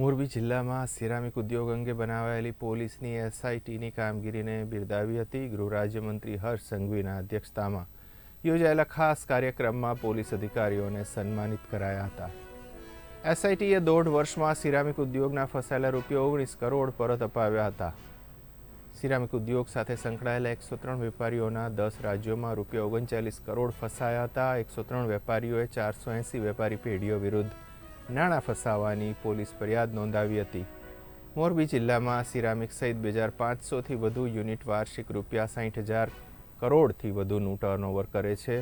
મોરબી જિલ્લામાં સિરામિક ઉદ્યોગ અંગે બનાવાયેલી પોલીસની એસઆઈટીની કામગીરીને બિરદાવી હતી ગૃહ રાજ્યમંત્રી હર્ષ સંઘવીના અધ્યક્ષતામાં. યોજાયેલા ખાસ કાર્યક્રમમાં પોલીસ અધિકારીઓને સન્માનિત કરાયા હતા. એસઆઈટીએ દોઢ વર્ષમાં સિરામિક ઉદ્યોગના ફસાયેલા રૂપિયા ઓગણીસ કરોડ પરત અપાવ્યા હતા. સિરામિક ઉદ્યોગ સાથે સંકળાયેલા એકસો ત્રણ વેપારીઓના દસ રાજ્યોમાં રૂપિયા ઓગણચાલીસ કરોડ ફસાયા હતા. એકસો ત્રણ વેપારીઓએ ચારસો એંસી વેપારી પેઢીઓ વિરુદ્ધ નાણાં ફસાવવાની પોલીસ ફરિયાદ નોંધાવી હતી. મોરબી જિલ્લામાં સિરામિક સહિત બે હજાર પાંચસોથી વધુ યુનિટ વાર્ષિક રૂપિયા સાઠ હજાર કરોડથી વધુનું ટર્નઓવર કરે છે.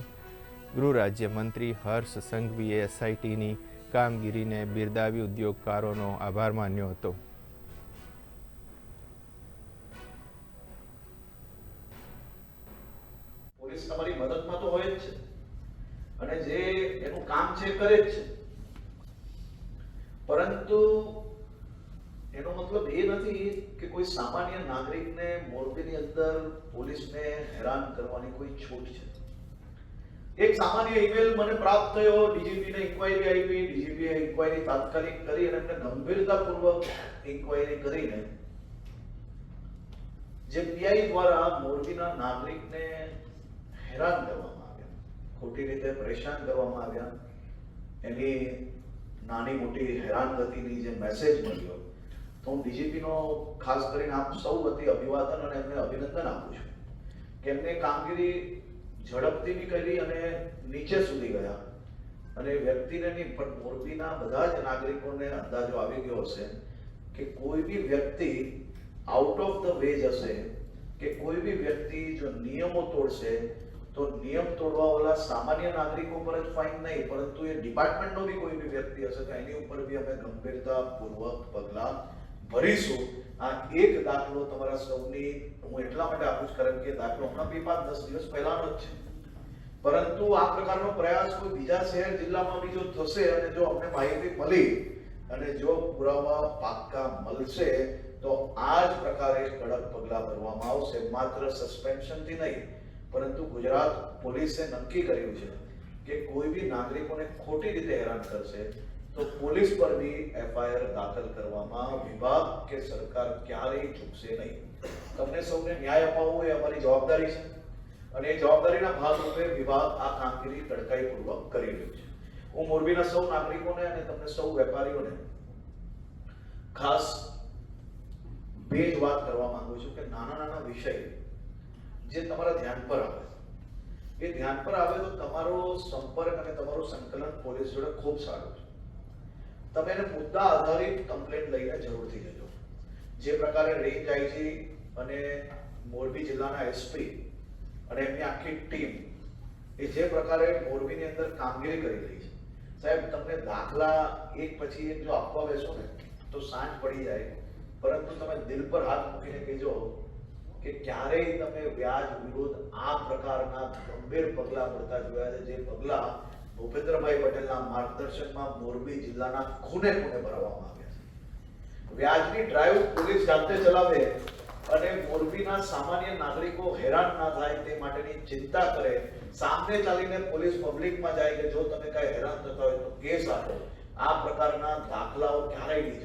ગૃહ રાજ્યમંત્રી હર્ષ સંઘવીએ એસઆઈટીની કામગીરીને બિરદાવી ઉદ્યોગકારોનો આભાર માન્યો હતો. પોલીસ તમારી મદદમાં તો હોય જ છે. અને જે એનું કામ છે કરે જ છે. પરંતુ એનો મતલબ એ નથી કે કોઈ સામાન્ય નાગરિકને મોરબીની અંદર પોલીસને હેરાન કરવાની કોઈ છૂટ છે. એક સામાન્ય ઈમેલ મને પ્રાપ્ત થયો ડીજીપી ને ઇન્ક્વાયરી આપી ડીજીપી એ ઇન્ક્વાયરી તાત્કાલિક કરી અને એમને ગંભીરતાપૂર્વક ઇન્ક્વાયરી કરીને જે પીઆઈ દ્વારા મોરબીના નાગરિકને હેરાન કરવામાં આવ્યા, ખોટી રીતે પરેશાન કરવામાં આવ્યા, એની નાની મોટી હેરાનગતિની જે મેસેજ મળ્યો, તો હું ડીજીપીનો ખાસ કરીને આપ સૌ વતી અભિવાદન અને એમને અભિનંદન આપું છું કે એમને કામગીરી ઝડપથી બી કરી અને નીચે સુધી ગયા. અને વ્યક્તિને નહીં, પણ મોરબીના બધા જ નાગરિકોને અંદાજો આવી ગયો હશે કે કોઈ બી વ્યક્તિ આઉટ ઓફ ધ વે જશે, કે કોઈ બી વ્યક્તિ જો નિયમો તોડશે તો નિયમ તોડવા વાળા સામાન્ય નાગરિકો પર જ ફાઇન નહીં, પરંતુ એ ડિપાર્ટમેન્ટનો બી કોઈ બી વ્યક્તિ હશે તો એની ઉપર બી અમે ગંભીરતાપૂર્વક પગલાં ભરીશું. આ એક દાખલો તમારા સૌની હું એટલા માટે આપું છું, કારણ કે દાખલો હમણાં બી પાંચ દસ દિવસ પહેલાનો જ છે. પરંતુ આ પ્રકારનો પ્રયાસ કોઈ બીજા શહેર જિલ્લામાં બી જો થશે અને જો અમને માહિતી મળી અને જો પુરાવા પાક્કા મળશે, તો આ જ પ્રકારે કડક પગલાં ભરવામાં આવશે. માત્ર સસ્પેન્શનથી નહીં પરંતુ ગુજરાત પોલીસે નક્કી કર્યું છે કે કોઈ બી નાગરિકોને ખોટી રીતે હેરાન કરશે તો પોલીસ પર બી એફઆઈઆર દાખલ કરવામાં વિભાગ કે સરકાર ક્યારેય ચૂકશે નહીં. તમને સૌને ન્યાય અપાવવો એ અમારી જવાબદારી છે અને એ જવાબદારીના ભાગરૂપે વિભાગ આ કામગીરી તડકાઈપૂર્વક કરી રહ્યું છે. હું મોરબીના સૌ નાગરિકોને અને તમને સૌ વેપારીઓને ખાસ બે જ વાત કરવા માંગુ છું કે નાના નાના વિષય જે તમારા ધ્યાન પર આવે. એ ધ્યાન પર આવે તો તમારો સંપર્ક અને તમારું સંકલન પોલીસ જોડે ખૂબ સારું છે. તમે એને મુદ્દા આધારિત કમ્પ્લેન્ટ લઈને જરૂરથી જજો જે પ્રકારે રેન્જ આઈજી અને મોરબી જિલ્લાના એસપી અને એમની આખી ટીમ એ જે પ્રકારે મોરબીની અંદર કામગીરી કરી રહી છે. સાહેબ, તમને દાખલા એક પછી એક જો આપવા બેસો ને, તો સાંજ પડી જાય. પરંતુ તમે દિલ પર હાથ મૂકીને કહેજો કે ક્યારેય તમે વ્યાજ વિરુદ્ધ આ પ્રકારના ગંભીર પગલાં ભરતા જોયા છે. જે પગલાં ભૂપેન્દ્રભાઈ પટેલના માર્ગદર્શનમાં મોરબી જિલ્લાના ખૂને ખૂને ભરવામાં આવ્યા છે. વ્યાજની ડ્રાઈવ પોલીસ જાતે ચલાવે અને મોરબીના સામાન્ય નાગરિકો હેરાન ના થાય તે માટેની ચિંતા કરે સામે ચાલીને પોલીસ પબ્લિકમાં જાય કે જો તમે કઈ હેરાન થતા હોય તો કેસ આપો. આ પ્રકારના દાખલાઓ ક્યારેય નહીં